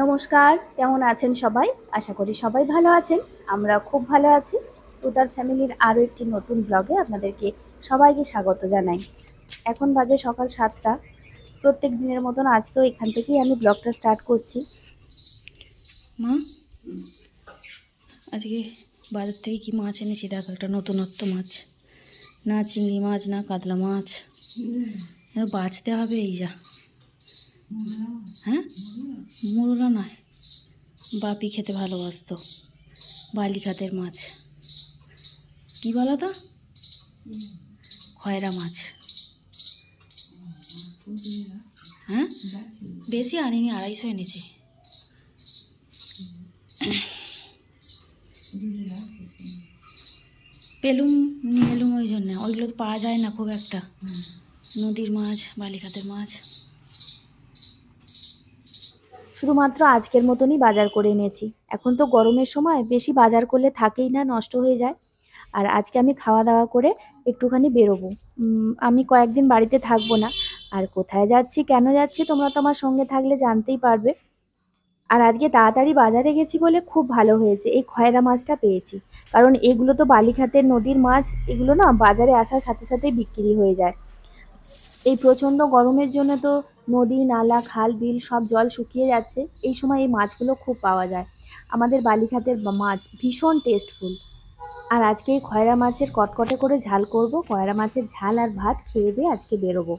নমস্কার কেমন আছেন সবাই? আশা করি সবাই ভালো আছেন। আমরা খুব ভালো আছি। উদার ফ্যামিলির আরও একটি নতুন ব্লগে আপনাদেরকে সবাইকে স্বাগত জানাই। এখন বাজে সকাল সাতটা। প্রত্যেক দিনের মতন আজকেও এখান থেকেই আমি ব্লগটা স্টার্ট করছি। মা? আজকে বাজার থেকে কি মাছ এনেছি? দেখো একটা নতুনত্ব মাছ। না চিংড়ি মাছ না কাতলা মাছ। বাঁচতে হবে এই যা। হ্যাঁ? মুরলা নয়। বাপি খেতে ভালোবাসতো। বালি খাতের মাছ। কি বলো তো? খয়রা মাছ। হ্যাঁ? বেশি আনিনি, আড়াইশো এনেছি। পেলুম নিয়ে এলুম ওই জন্য। ওইগুলো তো পাওয়া যায় না খুব একটা। নদীর মাছ, বালিখাতের মাছ। শুধুমাত্র আজকের মতনই বাজার করে এনেছি। এখন তো গরমের সময়, বেশি বাজার করলে থাকেই না, নষ্ট হয়ে যায়। আর আজকে আমি খাওয়া দাওয়া করে একটুখানি বেরোবো। আমি কয়েকদিন বাড়িতে থাকব না। আর কোথায় যাচ্ছি, কেন যাচ্ছি, তোমরা তো আমার সঙ্গে থাকলে জানতেই পারবে। আর আজকে তাড়াতাড়ি বাজারে গেছি বলে খুব ভালো হয়েছে। এই খয়রা মাছটা পেয়েছি। কারণ এগুলো তো বালিখাতের নদীর মাছ, এগুলো না বাজারে আসার সাথে সাথেই বিক্রি হয়ে যায়। এই প্রচণ্ড গরমের জন্য তো নদী, নালা, খাল, বিল, সব জল শুকিয়ে যাচ্ছে। এই সময় এই মাছগুলো খুব পাওয়া যায়। আমাদের বালিখাতের বা- মাছ ভীষণ টেস্টফুল আর আজকে এই খয়রা মাছের কটকটে করে ঝাল করব। খয়রা মাছের ঝাল আর ভাত খেয়ে দিয়ে আজকে বেরোবো।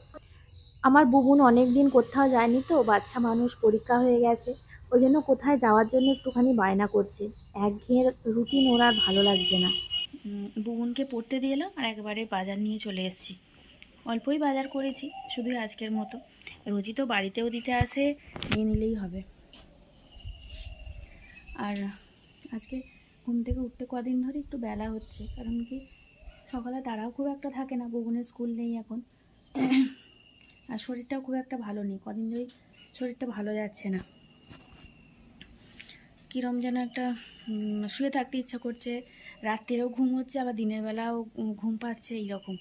আমার বুবুন অনেক দিন কোথাও যায়নি তো, বাচ্চা মানুষ পরীক্ষা হয়ে গেছে। ওই জন্য কোথায় যাওয়ার জন্য একটুখানি বায়না করছে। একঘেয়ে রুটিন ওর আর ভালো লাগছে না। বুবুনকে পড়তে দিয়ে এলাম আর একবারে বাজার নিয়ে চলে এসেছি। অল্পই বাজার করেছি শুধু আজকের মতো। রোজই তো বাড়িতেও দিতে আসে, নিয়ে নিলেই হবে। আর আজকে ঘুম থেকে উঠতে কদিন ধরে একটু বেলা হচ্ছে, কারণ কি সকালে তারাও খুব একটা থাকে না বুবুনের স্কুল নেই এখন। আর শরীরটাও খুব একটা ভালো নেই, কদিন ধরেই শরীরটা ভালো যাচ্ছে না। কীরম যেন একটা শুয়ে থাকতে ইচ্ছা করছে, রাত্রিরেও ঘুম হচ্ছে, আবার দিনের বেলাও ঘুম পাচ্ছে, এইরকম।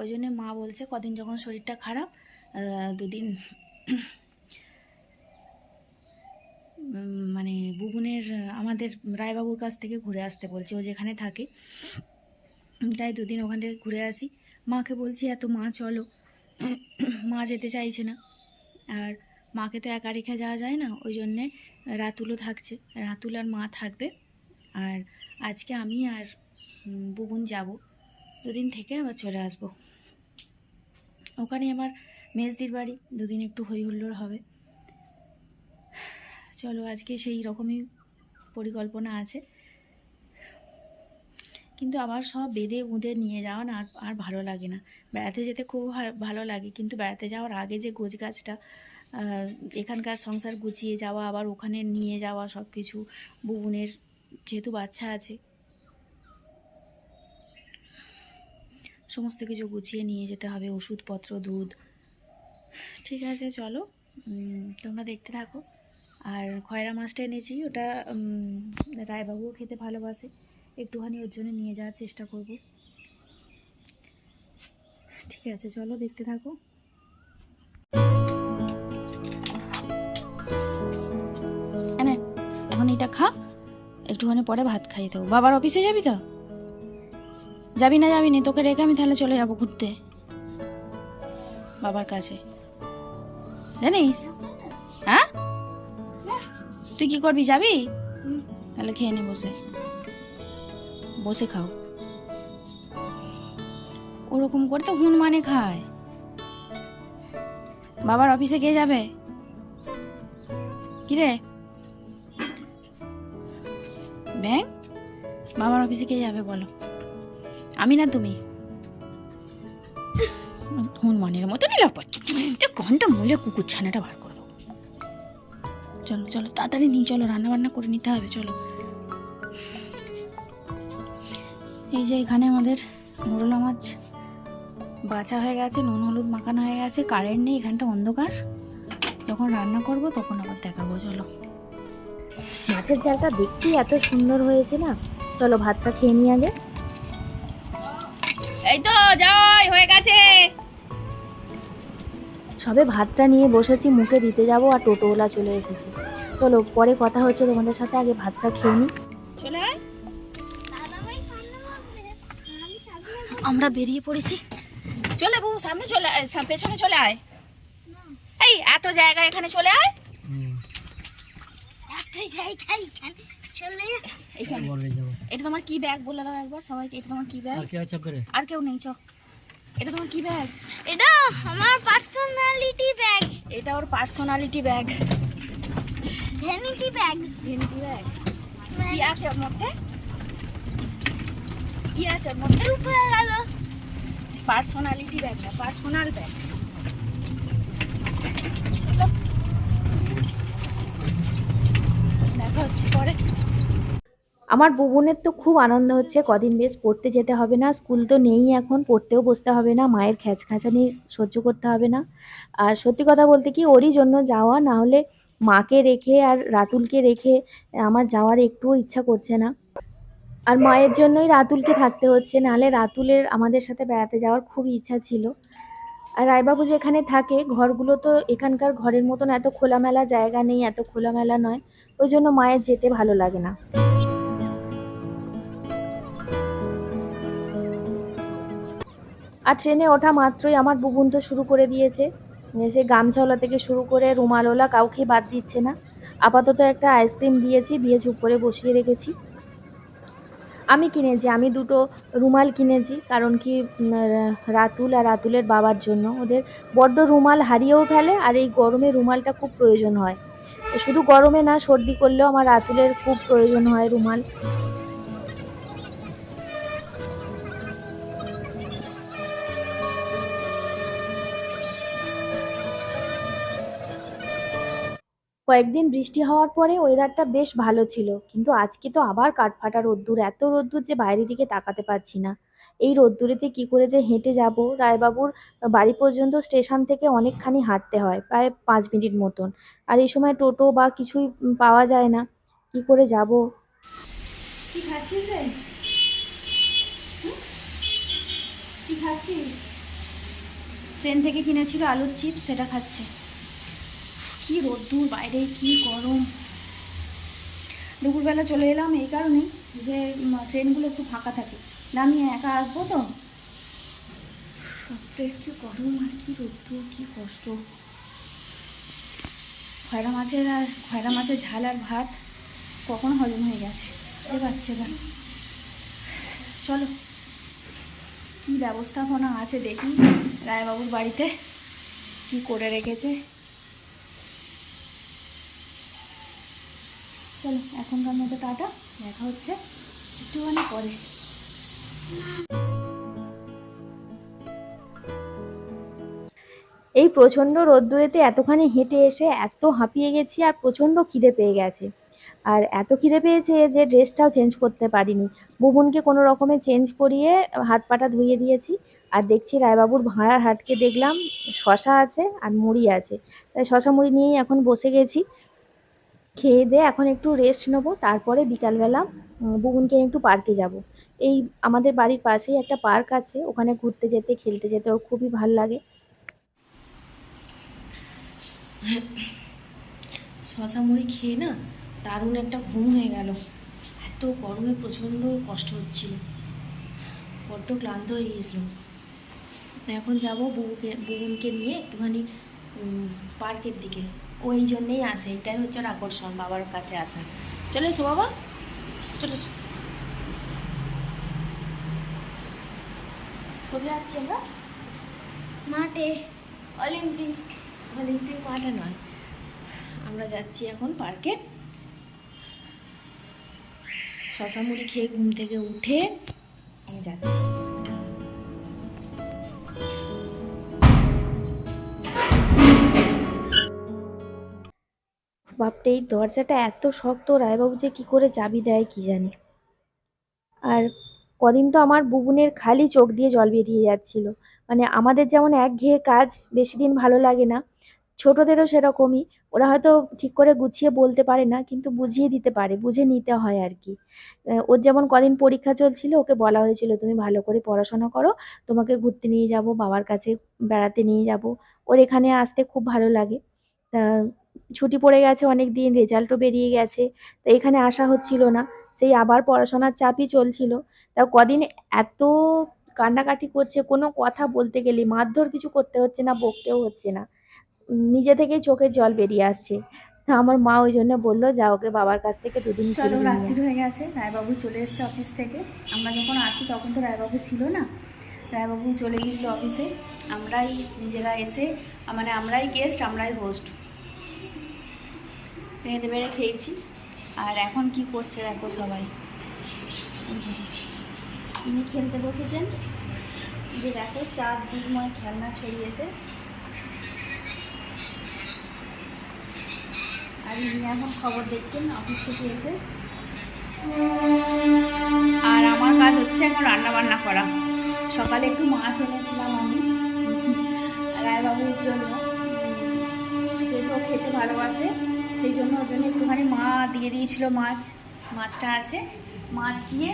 ওই জন্যে মা বলছে কদিন যখন শরীরটা খারাপ দুদিন মানে বুবুনের, আমাদের রায়বাবুর কাছ থেকে ঘুরে আসতে বলছে, ও যেখানে থাকে। তাই দুদিন ওখান থেকে ঘুরে আসি। মাকে বলছি, এত মা, চলো। মা যেতে চাইছে না। আর মাকে তো একা রেখে যাওয়া যায় না, ওই জন্যে রাতুলও থাকছে। রাতুল আর মা থাকবে। আর আজকে আমি আর বুবুন যাব। দুদিন থেকে আবার চলে আসব। ওখানে আমার মেজদির বাড়ি, দুদিন একটু হই হুল্লোড় হবে। চলো, আজকে সেই রকমই পরিকল্পনা আছে। কিন্তু আবার সব বেঁধে বুঁধে নিয়ে যাওয়া না আর ভালো লাগে না। বেড়াতে যেতে খুব ভালো লাগে, কিন্তু বেড়াতে যাওয়ার আগে যে গোছ গাছটা এখানকার সংসার গুছিয়ে যাওয়া, আবার ওখানে নিয়ে যাওয়া সব কিছু বুবুনের যেহেতু বাচ্চা আছে, সমস্ত কিছু গুছিয়ে নিয়ে যেতে হবে, ওষুধপত্র, দুধ ঠিক আছে, চলো। তোমরা দেখতে থাকো। আর খয়রা মাছটা এনেছি, ওটা রায়বাবুও খেতে ভালোবাসে। একটুখানি ওর জন্য নিয়ে যাওয়ার চেষ্টা করব। ঠিক আছে, চলো দেখতে থাকো। এখন এটা খা। একটুখানি পরে ভাত খাই দেবো। বাবার অফিসে যাবি তো? যাবি না যাবি না? তোকে রেখে আমি তাহলে চলে যাব ঘুরতে। বাবার কাছে। জানিস? হ্যাঁ? তুই কি করবি যাবি? তাহলে খেয়ে নে বসে। বসে খাও। ওরকম করে তো হুন মানে খায়। বাবার অফিসে কে যাবে? কিরে? ব্যাং? বাবার অফিসে কে যাবে বলো। আমি না তুমি? হনুমানের মতো নিরাপদ। ঘণ্টা মূলে কুকুর ছানাটা বার করে দেবো চলো চলো, তাড়াতাড়ি নিয়ে চলো রান্না বান্না করে নিতে হবে, চলো। এই যে এখানে আমাদের মোরলা মাছ বাছা হয়ে গেছে, নুন, হলুদ মাখানো হয়ে গেছে, কারেন্ট নেই, এখানটা অন্ধকার। যখন রান্না করব তখন আবার দেখাবো, চলো। মাছের জালটা দেখতেই এত সুন্দর হয়েছে না? চলো, ভাতটা খেয়ে নিই আগে। এই তো যাই হয়ে গেছে। সবে ভাতটা নিয়ে বসেছি মুখে দিতে যাব আর টোটোওয়ালা চলে এসেছে। চলো পরে কথা হচ্ছে তোমাদের সাথে আগে ভাতটা খেয়ে নিই চলে আয়। আমরা বেরিয়ে পড়েছি। চলে বাবু সামনে চলে আয়, পেছনে চলে আয়। এই এত জায়গা এখানে চলে আয়। এইখানে এটা তোমার কি ব্যাগ বলে দাও একবার? সবাইকে এটা তোমার কি ব্যাগ আর কি আছে করে আর কেউ নেই চ এটা তোমার কি ব্যাগ এটা আমার পার্সোনালিটি ব্যাগ এটা ওর personality bag vanity bag vanity bag কি আছে ওর মধ্যে? কি আছে ওর মধ্যে? উপরে গেল। পার্সোনালিটি ব্যাগ না পার্সোনাল ব্যাগ দেখা হচ্ছে পরে আমার বুবনের তো খুব আনন্দ হচ্ছে, কদিন বেশ পড়তে যেতে হবে না, স্কুল তো নেই এখন, পড়তেও বসতে হবে না, মায়ের খ্যাচ খাচানি সহ্য করতে হবে না। আর সত্যি কথা বলতে কি, ওরই জন্য যাওয়া, না হলে মাকে রেখে আর রাতুলকে রেখে আমার যাওয়ার একটুও ইচ্ছা করছে না। আর মায়ের জন্যই রাতুলকে থাকতে হচ্ছে, নাহলে রাতুলের আমাদের সাথে বেড়াতে যাওয়ার খুব ইচ্ছা ছিল। আর রায়বাবু যেখানে থাকে, ঘরগুলো তো এখানকার ঘরের মতন, এত খোলামেলা জায়গা নেই, এত খোলামেলা নয়, ওই জন্য মায়ের যেতে ভালো লাগে না। আর ট্রেনে ওঠা মাত্রই আমার বুবুন তো শুরু করে দিয়েছে। সে গামছাওয়ালা থেকে শুরু করে রুমালওয়ালা কাউকে বাদ দিচ্ছে না। আপাতত একটা আইসক্রিম দিয়েছি, দিয়ে চুপ করে বসিয়ে রেখেছি। আমি কিনেছি, আমি দুটো রুমাল কিনেছি, কারণ কি রাতুল আর রাতুলের বাবার জন্য। ওদের বড্ড রুমাল হারিয়েও ফেলে আর এই গরমে রুমালটা খুব প্রয়োজন হয়। শুধু গরমে না, সর্দি করলেও আমার রাতুলের খুব প্রয়োজন হয় রুমাল। কয়েকদিন বৃষ্টি হওয়ার পরে ওয়েদারটা বেশ ভালো ছিল, কিন্তু আজকে তো আবার কাঠফাটা রোদ্দুর, এত রোদ্দুর যে বাইরের দিকে তাকাতে পারছি না। এই রোদ্দুরেতে কি করে যে হেঁটে যাব? রায়বাবুর বাড়ি পর্যন্ত স্টেশন থেকে অনেকখানি হাঁটতে হয়, প্রায় পাঁচ মিনিট মতন। আর এই সময় টোটো বা কিছুই পাওয়া যায় না, কি করে যাব? রে? ট্রেন থেকে কিনেছিল আলুর চিপস, সেটা খাচ্ছে। কি রোদ্দুর বাইরে কি গরম। দুপুরবেলা চলে এলাম এই কারণেই যে ট্রেনগুলো একটু ফাঁকা থাকে। না আমি একা আসব তো। বাপরে কি গরম আর কি রোদ্দুর কি কষ্ট। খয়রা মাছের আর খয়রা মাছের ঝাল আর ভাত কখন হজম হয়ে গেছে। বুঝতে পারছে এবার। চলো। কি ব্যবস্থাপনা আছে দেখি রায়বাবুর বাড়িতে। কি করে রেখেছে? চলো, এখনকার মতো টাটা, দেখা হচ্ছে একটুখানি পরে। এই প্রচণ্ড রোদ্দুরেতে এতখানি হেঁটে এসে এত হাঁপিয়ে গেছি আর প্রচণ্ড খিদে পেয়ে গেছে। আর এত খিদে পেয়েছে যে ড্রেসটাও চেঞ্জ করতে পারিনি। বুবনকে কোনো রকমে চেঞ্জ করিয়ে হাত পাটা ধুয়ে দিয়েছি। আর দেখছি রায়বাবুর ভাঁড়ার হাটকে দেখলাম, শশা আছে আর মুড়ি আছে। তাই শশা মুড়ি নিয়েই এখন বসে গেছি। খেয়ে দিয়ে এখন একটু রেস্ট নেব তারপরে বিকালবেলা উম, বুবুনকে একটু পার্কে যাব। এই আমাদের বাড়ির পাশেই একটা পার্ক আছে ওখানে ঘুরতে যেতে খেলতে যেতে ওর খুবই ভালো লাগে। শশা মুড়ি খেয়ে না দারুণ একটা ঘুম হয়ে গেল। এত গরমে প্রচণ্ড কষ্ট হচ্ছিল। বড্ড ক্লান্ত হয়ে গিয়েছিল। এখন যাব বুবুকে বুবুনকে নিয়ে একটুখানি পার্কের দিকে। ওই জন্যেই আসে এটাই হচ্ছে ওর আকর্ষণ, বাবার কাছে আসা। চলে এসো বাবা। চলে এসো। কোথায় যাচ্ছি আমরা। মাঠে, অলিম্পিক। অলিম্পিক মাঠে নয়। আমরা যাচ্ছি এখন পার্কে। শশা মুড়ি খেয়ে ঘুম থেকে উঠে আমি যাচ্ছি। বাপরে, এই দরজাটা এত শক্ত, রায়বাবু যে কী করে চাবি দেয় কি জানি। আর কদিন তো আমার বুবুনের খালি চোখ দিয়ে জল বেরিয়ে যাচ্ছিল। মানে আমাদের যেমন একঘেয়ে কাজ, বেশি দিন ভালো লাগে না। ছোটদেরও সেরকমই। ওরা হয়তো ঠিক করে গুছিয়ে বলতে পারে না, কিন্তু বুঝিয়ে দিতে পারে, বুঝে নিতে হয় আর কি। ওর যেমন কদিন পরীক্ষা চলছিল, ওকে বলা হয়েছিল, তুমি ভালো করে পড়াশোনা করো, তোমাকে ঘুরতে নিয়ে যাব, বাবার কাছে বেড়াতে নিয়ে যাব। ওর এখানে আসতে খুব ভালো লাগে। তা ছুটি পড়ে গেছে অনেক দিন রেজাল্টও বেরিয়ে গেছে তো এখানে আসা হচ্ছিল না। সেই আবার পড়াশোনার চাপই চলছিল। তা কদিন এত কান্নাকাটি করছে কোনো কথা বলতে গেলে মারধর কিছু করতে হচ্ছে না বকতেও হচ্ছে না। নিজে থেকেই চোখের জল বেরিয়ে আসছে। তা আমার মা ওই জন্য বলল যা ওকে বাবার কাছ থেকে দুদিন চলো রাত্রি হয়ে গেছে রায়বাবু চলে এসছে অফিস থেকে। আমরা যখন আসি তখন তো রায়বাবু ছিল না। রায়বাবু চলে গিয়েছিল অফিসে আমরাই নিজেরা এসে মানে আমরাই গেস্ট আমরাই হোস্ট রেঁধে বেড়ে খেয়েছি। আর এখন কি করছে দেখো সবাই। ইনি খেলতে বসেছেন। যে দেখো চার দিকময় খেলনা ছড়িয়েছে। আর ইনি এখন খবর দেখছেন, অফিস থেকে এসে। আর আমার কাজ হচ্ছে এখন রান্না বান্না করা। সকালে একটু মাছ এনেছিলাম আমি। রায়বাবুর জন্য। যেহেতু ও খেতে ভালোবাসে। সেই জন্য ওর জন্য একটুখানি মা দিয়ে দিয়েছিল মাছ, মাছটা আছে। মাছ দিয়ে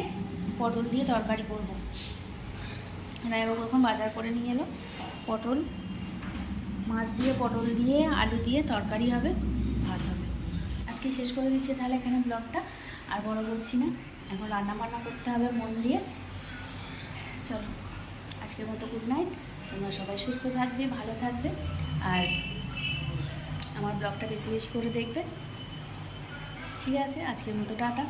পটল দিয়ে তরকারি করব। রায়বাবু এখন বাজার করে নিয়ে এলো পটল। মাছ দিয়ে, পটল দিয়ে, আলু দিয়ে তরকারি হবে, ভাত হবে। আজকে শেষ করে দিচ্ছে তাহলে এখানে ব্লগটা। আর বড় বলছি না। এখন রান্না বান্না করতে হবে মন দিয়ে। চলো, আজকের মতো গুড নাইট তোমরা সবাই সুস্থ থাকবে, ভালো থাকবে। আর আমার ব্লগটা বেশি বেশি করে দেখবেন। ঠিক আছে আজকের মতো টাটা।